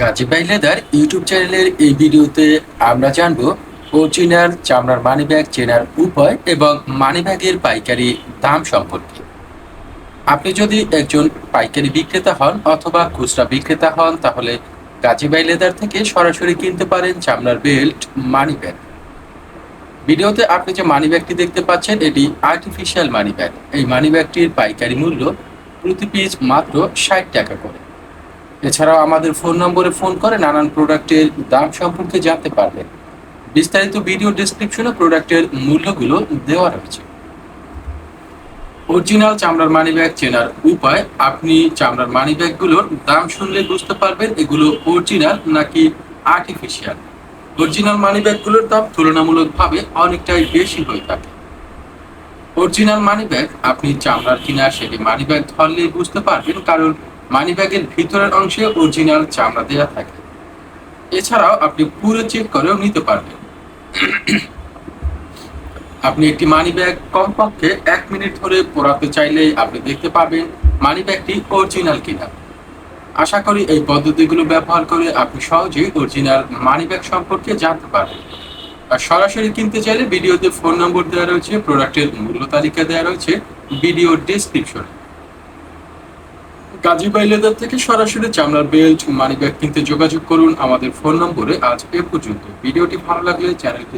গাজী ভাই leather YouTube চ্যানেলের এই ভিডিওতে আমরা জানব অরিজিনাল চামড়ার মানি ব্যাগ চেনার উপায় এবং মানি ব্যাগের পাইকারি দাম সম্পর্কে। আপনি যদি একজন পাইকারি বিক্রেতা হন অথবা খুচরা বিক্রেতা হন, তাহলে গাজী ভাই লেদার থেকে সরাসরি কিনতে পারেন চামড়ার বেল্ট মানি ব্যাগ ভিডিওতে আপনি যে মানি ব্যাগটি দেখতে পাচ্ছেন, এটি আর্টিফিশিয়াল মানি ব্যাগ এই মানি ব্যাগটির পাইকারি মূল্য প্রতি পিস মাত্র ষাট টাকা করে। এছাড়াও আমাদের ফোন নম্বরে ফোন করে নানান প্রোডাক্টের দাম সম্পর্কে জানতে পারবেন বিস্তারিত ভিডিও ডেসক্রিপশনে প্রোডাক্টের মূল্যগুলো দেওয়া রয়েছে। অরিজিনাল চামড়ার মানি ব্যাগ চেনার উপায়, আপনি চামড়ার মানি ব্যাগগুলোর দাম শুনলে বুঝতে পারবেন এগুলো অরিজিনাল নাকি আর্টিফিশিয়াল অরিজিনাল মানি ব্যাগগুলোর দাম তুলনামূলকভাবে অনেকটাই বেশি হয়ে থাকে। অরিজিনাল মানি ব্যাগ আপনি চামড়ার কিনা সেটি মানি ব্যাগ ধরলেই বুঝতে পারবেন, কারণ মানি ব্যাগের ভিতরের অংশে অরিজিনাল চামড়া দেওয়া থাকে। এছাড়াও আপনি পুরো চেক করেও নিতে পারবেন। আপনি একটি মানি ব্যাগ কমপক্ষে এক মিনিট ধরে পোড়াতে চাইলে আপনি দেখতে পাবেন মানি ব্যাগটি অরিজিনাল কিনা। আশা করি এই পদ্ধতিগুলো ব্যবহার করে আপনি সহজেই অরিজিনাল মানি ব্যাগ সম্পর্কে জানতে পারবেন। আর সরাসরি কিনতে চাইলে ভিডিওতে ফোন নম্বর দেওয়া রয়েছে, প্রোডাক্টের মূল্য তালিকা দেওয়া রয়েছে, ভিডিও ডেসক্রিপশনে গাজী বাই লেদার থেকে সরাসরি চামড়ার বেল্ট মানি ব্যাগ কিনতে যোগাযোগ করুন। আমাদের ফোন নম্বরে আজ এ পর্যন্ত। ভিডিওটি ভালো লাগলে চ্যানেলটি